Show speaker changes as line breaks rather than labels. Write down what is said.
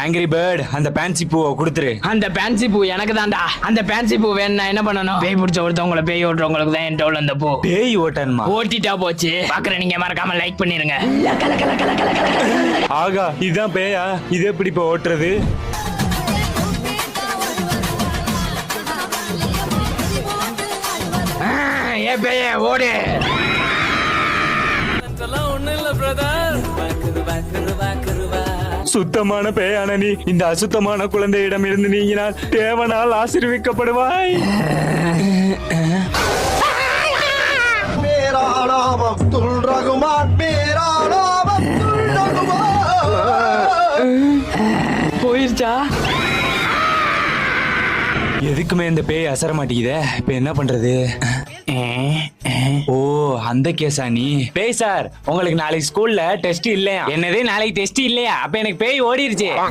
Angry bird அந்த fancy பூவை கொடுத்துரு.
அந்த பேன்சி பூ எனக்கு தான்டா அந்த பேன்சி பூ வேணும்னா என்ன பண்ணணும்? பேய் பிடிச்ச ஒருத்தவங்கள பேய் ஓட்டுறவங்களுக்கு தான் என் டோல் அந்த பூ.
பேய் ஓட்டன்மா
ஓட்டிட்டா போச்சு. பாக்குற நீங்க மறக்காம லைக் பண்ணிருங்க.
ஆகா இதான் பேயா? இது எப்படி இப்ப ஓட்டுறது?
ஆ, ஏ பேயே ஓடு.
சுத்தமான பேயான நீ. இந்த அசுத்தமான குழந்தையிடம் இருந்து நீங்கினால் தேவனால் ஆசிர்விக்கப்படுவாய்.
மேரா நாம
போயிருச்சா?
எதுக்குமே இந்த பேய் அசர மாட்டேங்குதே. இப்ப என்ன பண்றது? அந்த கேஸா நீ? பேய் சார் உங்களுக்கு நாளைக்கு ஸ்கூல்ல டெஸ்ட் இல்லையா? என்னது நாளைக்கு டெஸ்ட் இல்லையா? அப்ப எனக்கு பேய் ஓடிடுச்சு